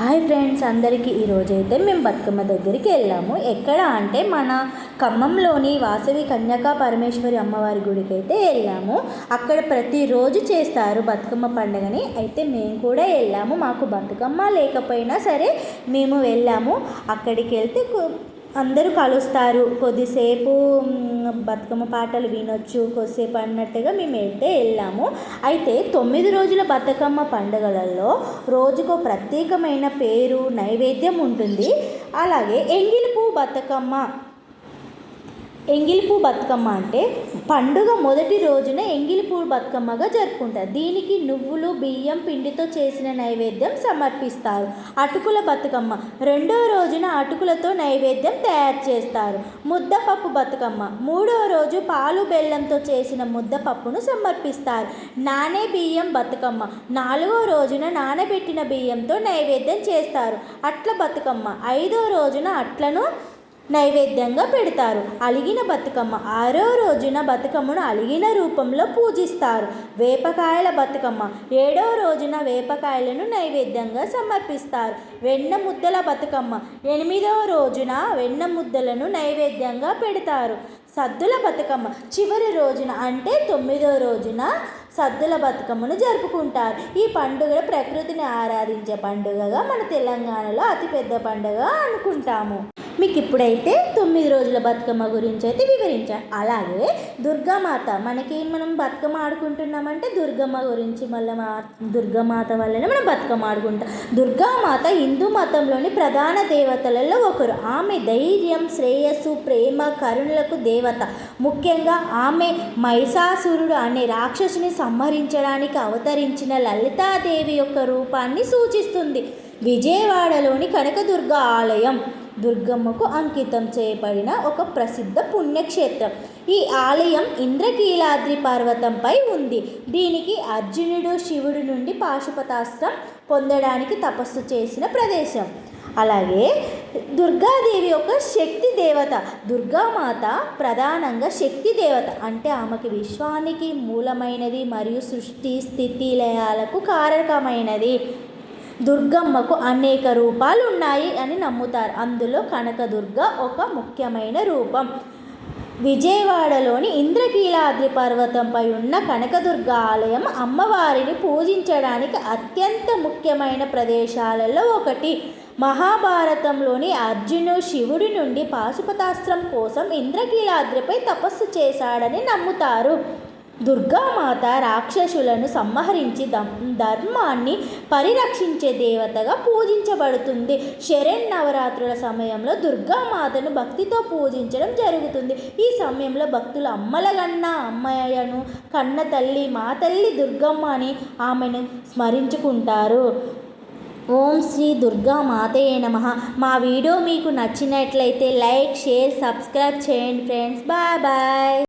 Hi friends అందరికీ ఈరోజైతే మేము బతుకమ్మ దగ్గరికి వెళ్ళాము. ఎక్కడ అంటే మన ఖమ్మంలోని వాసవి కన్యకా పరమేశ్వరి అమ్మవారి గుడికి అయితే వెళ్ళాము. అక్కడ ప్రతిరోజు చేస్తారు బతుకమ్మ పండుగని. అయితే మేము కూడా వెళ్ళాము. మాకు బతుకమ్మ లేకపోయినా సరే మేము వెళ్ళాము. అక్కడికి వెళ్తే అందరూ కలుస్తారు. కొద్దిసేపు బతుకమ్మ పాటలు వినొచ్చు. కొద్దిసేపు అన్నట్టుగా మేము అయితే వెళ్ళాము. అయితే తొమ్మిది రోజుల బతుకమ్మ పండుగలలో రోజుకో ప్రత్యేకమైన పేరు నైవేద్యం ఉంటుంది. అలాగే ఎంగిలిపూ బతుకమ్మ ఎంగిలిపూ బతుకమ్మ అంటే పండుగ మొదటి రోజున ఎంగిలిపూ బతుకమ్మగా జరుపుకుంటారు. దీనికి నువ్వులు బియ్యం పిండితో చేసిన నైవేద్యం సమర్పిస్తారు. అటుకుల బతుకమ్మ. రెండో రోజున అటుకులతో నైవేద్యం తయారు చేస్తారు. ముద్దపప్పు బతుకమ్మ. మూడో రోజు పాలు బెల్లంతో చేసిన ముద్దపప్పును సమర్పిస్తారు. నానే బియ్యం బతుకమ్మ. నాలుగో రోజున నానబెట్టిన బియ్యంతో నైవేద్యం చేస్తారు. అట్ల బతుకమ్మ. ఐదో రోజున అట్లను నైవేద్యంగా పెడతారు. అలిగిన బతుకమ్మ ఆరో రోజున బతుకమ్మను అలిగిన రూపంలో పూజిస్తారు. వేపకాయల బతుకమ్మ ఏడో రోజున వేపకాయలను నైవేద్యంగా సమర్పిస్తారు. వెన్న ముద్దల బతుకమ్మ ఎనిమిదవ రోజున వెన్న ముద్దలను నైవేద్యంగా పెడతారు. సద్దుల బతుకమ్మ చివరి రోజున అంటే తొమ్మిదో రోజున సద్దుల బతుకమ్మను జరుపుకుంటారు. ఈ పండుగ ప్రకృతిని ఆరాధించే పండుగగా మన తెలంగాణలో అతిపెద్ద పండుగ అనుకుంటాము. మీకు ఇప్పుడైతే తొమ్మిది రోజుల బతుకమ్మ గురించి అయితే వివరించాను అలాగే దుర్గామాత మనకి మనం బతుకమ్మ ఆడుకుంటున్నామంటే దుర్గమ్మ గురించి మళ్ళీ మా దుర్గామాత వల్లనే మనం బతుకమ్మ ఆడుకుంటాం. దుర్గామాత హిందూ మతంలోని ప్రధాన దేవతలలో ఒకరు. ఆమె ధైర్యం శ్రేయస్సు ప్రేమ కరుణలకు దేవత. ముఖ్యంగా ఆమె మహిషాసురుడు అనే రాక్షసుని సంహరించడానికి అవతరించిన లలితాదేవి యొక్క రూపాన్ని సూచిస్తుంది. విజయవాడలోని కనకదుర్గ ఆలయం దుర్గమ్మకు అంకితం చేయబడిన ఒక ప్రసిద్ధ పుణ్యక్షేత్రం. ఈ ఆలయం ఇంద్రకీలాద్రి పర్వతంపై ఉంది. దీనికి అర్జునుడు శివుడి నుండి పాశుపతాస్త్రం పొందడానికి తపస్సు చేసిన ప్రదేశం. అలాగే దుర్గాదేవి ఒక శక్తి దేవత దుర్గామాత ప్రధానంగా శక్తి దేవత. అంటే ఆమెకి విశ్వానికి మూలమైనది మరియు సృష్టి స్థితి లయాలకు కారకమైనది. దుర్గమ్మకు అనేక రూపాలు ఉన్నాయి అని నమ్ముతారు. అందులో కనకదుర్గ ఒక ముఖ్యమైన రూపం. విజయవాడలోని ఇంద్రకీలాద్రి పర్వతంపై ఉన్న కనకదుర్గ ఆలయం అమ్మవారిని పూజించడానికి అత్యంత ముఖ్యమైన ప్రదేశాలలో ఒకటి. మహాభారతంలోని అర్జును శివుడి నుండి పాశుపతాస్త్రం కోసం ఇంద్రకీలాద్రిపై తపస్సు చేశాడని నమ్ముతారు. దుర్గామాత రాక్షసులను సంహరించి ధర్మాన్ని పరిరక్షించే దేవతగా పూజించబడుతుంది. శరణ్ నవరాత్రుల సమయంలో దుర్గామాతను భక్తితో పూజించడం జరుగుతుంది. ఈ సమయంలో భక్తులు అమ్మలగన్న అమ్మయ్యను కన్న తల్లి మా తల్లి దుర్గమ్మ అని ఆమెను స్మరించుకుంటారు. ఓం శ్రీ దుర్గా మాతయే నమ. మా వీడియో మీకు నచ్చినట్లయితే లైక్ షేర్ సబ్స్క్రైబ్ చేయండి ఫ్రెండ్స్. Bye bye.